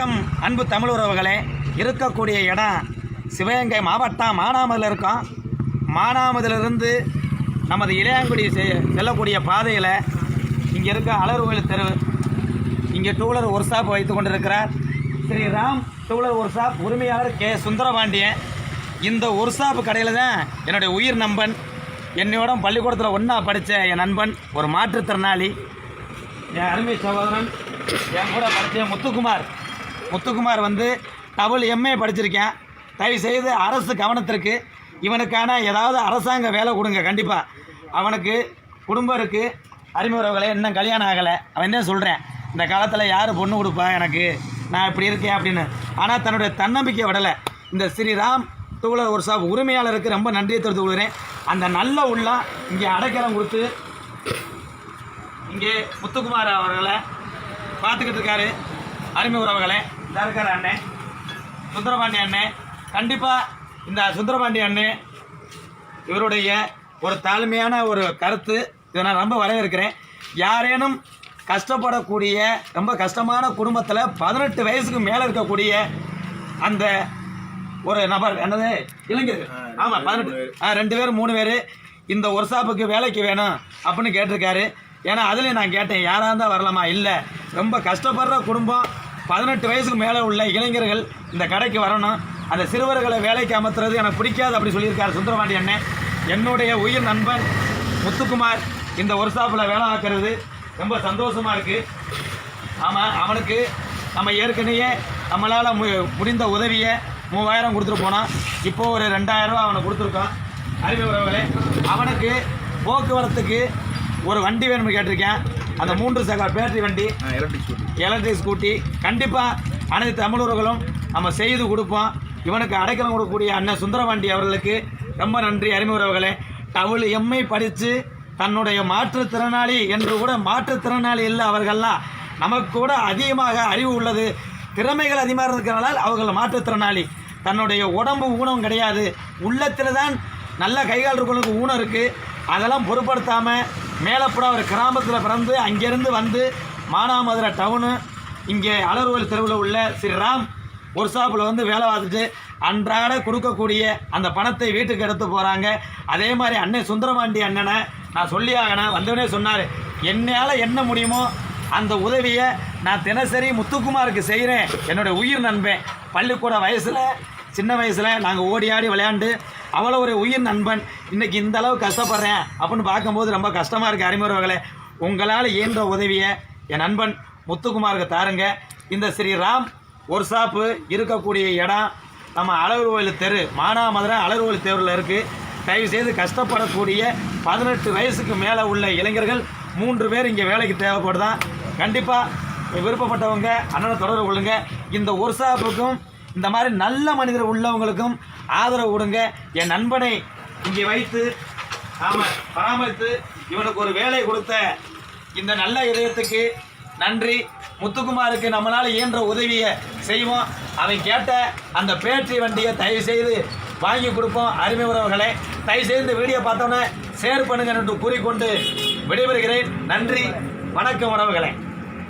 வணக்கம் அன்பு தமிழ் உறவுகளே. இருக்கக்கூடிய இடம் சிவகங்கை மாவட்டம் மானாமதில் இருக்கோம். மானாமதிலிருந்து நமது இளையாங்குடி செல்லக்கூடிய பாதையில் இங்கே இருக்க அலர் கோயில் தெரு இங்கே டூலர் ஒர்க் ஷாப் வைத்து கொண்டிருக்கிறார். ஸ்ரீ ராம் டூலர் ஒர்க் ஷாப் உரிமையாளர் கே. சுந்தரபாண்டியன். இந்த ஒர்க் ஷாப் கடையில் தான் என்னுடைய உயிர் நண்பன் என்னோட பள்ளிக்கூடத்தில் ஒன்றா படித்த என் நண்பன் ஒரு மாற்றுத்திறனாளி என் அருமை சகோதரன் என் கூட படித்த முத்துக்குமார். முத்துக்குமார் வந்து டபுள் எம்ஏ படிச்சிருக்கேன். தயவு செய்து அரசு கவனத்திற்கு இவனுக்கான ஏதாவது அரசாங்க வேலை கொடுங்க கண்டிப்பாக அவனுக்கு குடும்பம் இருக்குது அறிமுறவுகளை இன்னும் கல்யாணம் ஆகலை. அவன் தான் சொல்கிறேன் இந்த காலத்தில் யார் பொண்ணு கொடுப்பா எனக்கு? நான் இப்படி இருக்கேன் அப்படின்னு. ஆனால் தன்னுடைய தன்னம்பிக்கை விடலை. இந்த ஸ்ரீராம் டூலர் ஒரு சாப் உரிமையாளருக்கு ரொம்ப நன்றியை தெரிவித்து கொள்கிறேன். அந்த நல்ல உள்ளம் இங்கே அடைக்கலம் கொடுத்து இங்கே முத்துக்குமார் அவர்களை பார்த்துக்கிட்டு இருக்காரு. அருமை உறவுகளை இருக்கிற அண்ணன் சுந்தரபாண்டி அண்ணன் கண்டிப்பாக இந்த சுந்தரபாண்டி அண்ணன் இவருடைய ஒரு தாழ்மையான ஒரு கருத்து இதை நான் ரொம்ப வரவேற்கிறேன். யாரேனும் கஷ்டப்படக்கூடிய ரொம்ப கஷ்டமான குடும்பத்தில் பதினெட்டு வயசுக்கு மேலே இருக்கக்கூடிய அந்த ஒரு நபர் என்னது? இளைஞர். ஆமாம் பதினெட்டு. ஆ ரெண்டு பேர் மூணு பேர் இந்த ஒர்க் ஷாப்புக்கு வேலைக்கு வேணும் அப்படின்னு கேட்டிருக்காரு. ஏன்னா அதுலேயும் நான் கேட்டேன் யாராக இருந்தால் வரலாமா? இல்லை. ரொம்ப கஷ்டப்படுற குடும்பம் பதினெட்டு வயசுக்கு மேலே உள்ள இளைஞர்கள் இந்த கடைக்கு வரணும். அந்த சிறுவர்களை வேலைக்கு அமர்த்துறது எனக்கு பிடிக்காது அப்படி சொல்லியிருக்காரு சுந்தரபாண்டி அண்ணன் என்னுடைய உயிர் நண்பன் முத்துக்குமார் இந்த ஒர்க் ஷாப்பில் வேலை ஆக்கிறது ரொம்ப சந்தோஷமாக இருக்குது ஆமாம் அவனுக்கு நம்ம ஏற்கனவே நம்மளால் மு முடிந்த உதவியை மூவாயிரம் கொடுத்துட்டு போனான். இப்போது ஒரு ரெண்டாயிரம் அவனை கொடுத்துருக்கான். அறிவு உறவுகளே அவனுக்கு போக்குவரத்துக்கு ஒரு வண்டி வேணும்னு கேட்டிருக்கேன். அந்த மூன்று சக பேட்டரி வண்டி எலக்ட்ரிக் ஸ்கூட்டி. கண்டிப்பாக அனைத்து தமிழர்களும் நம்ம செய்து கொடுப்போம். இவனுக்கு அடைக்கலம் கொடுக்கக்கூடிய அண்ணன் சுந்தரபாண்டி அவர்களுக்கு ரொம்ப நன்றி அறிமுக உறவுகளே. டவுள் எம்ஐ படித்து தன்னுடைய மாற்றுத்திறனாளி என்று கூட மாற்றுத்திறனாளி இல்லை அவர்கள்லாம். நமக்கு கூட அதிகமாக அறிவு உள்ளது. திறமைகள் அதிகமாக இருக்கிறனால அவர்கள் மாற்றுத்திறனாளி. தன்னுடைய உடம்பு ஊனம் கிடையாது. உள்ளத்தில் தான் நல்ல கைகால் இருக்கிறவங்களுக்கு ஊனம் இருக்குது அதெல்லாம் பொருட்படுத்தாமல் மேலப்புற ஒரு கிராமத்தில் பிறந்து அங்கேருந்து வந்து மானாமதுரை டவுனு இங்கே அலர்வல் தெருவில் உள்ள ஸ்ரீராம் ஒரு ஷாப்பில் வந்து வேலை பார்த்துட்டு அன்றாட கொடுக்கக்கூடிய அந்த பணத்தை வீட்டுக்கு எடுத்து போகிறாங்க அதே மாதிரி அண்ணன் சுந்தரமாண்டி அண்ணனை நான் சொல்லி ஆகினேன் வந்தவனே சொன்னார் என்னால் என்ன முடியுமோ அந்த உதவியை நான் தினசரி முத்துக்குமாருக்கு செய்கிறேன் என்னுடைய உயிர் நண்பன். பள்ளிக்கூட வயசில் சின்ன வயசில் நாங்கள் ஓடி ஆடி விளையாண்டு அவ்வளோ ஒரு உயிர் நண்பன். இன்றைக்கி இந்த அளவு கஷ்டப்படுறேன் அப்படின்னு பார்க்கும்போது ரொம்ப கஷ்டமாக இருக்குது அறிமுறவர்களே உங்களால் இயன்ற உதவியை என் நண்பன் முத்துக்குமாருக்கு தாருங்க. இந்த ஸ்ரீராம் ஒரு ஷாப்பு இருக்கக்கூடிய இடம். நம்ம அழகர் கோயில் தெரு மானாமதுரை அழகர் கோயில் தெருவில் இருக்குது தயவு செய்து கஷ்டப்படக்கூடிய பதினெட்டு வயசுக்கு மேலே உள்ள இளைஞர்கள் மூன்று பேர் இங்கே வேலைக்கு தேவைப்படுதான். கண்டிப்பாக விருப்பப்பட்டவங்க அண்ணனை தொடர்பு கொள்ளுங்கள் இந்த ஒரு ஷாப்புக்கும் இந்த மாதிரி நல்ல மனிதர் உள்ளவங்களுக்கும் ஆதரவு கொடுங்க. என் நண்பனை இங்கே வைத்து ஆமாம் பராமரித்து இவனுக்கு ஒரு வேலை கொடுத்த இந்த நல்ல இதயத்துக்கு நன்றி. முத்துக்குமாருக்கு நம்மளால் இயன்ற உதவியை செய்வோம். அவன் கேட்ட அந்த பேட்டரி வண்டியை தயவு செய்து வாங்கி கொடுப்போம். அருமை உறவுகளை தயவு செய்து இந்த வீடியோ பார்த்தோன்னே ஷேர் பண்ணுங்க என்று கூறிக்கொண்டு விடைபெறுகிறேன். நன்றி. வணக்கம் உறவுகளை.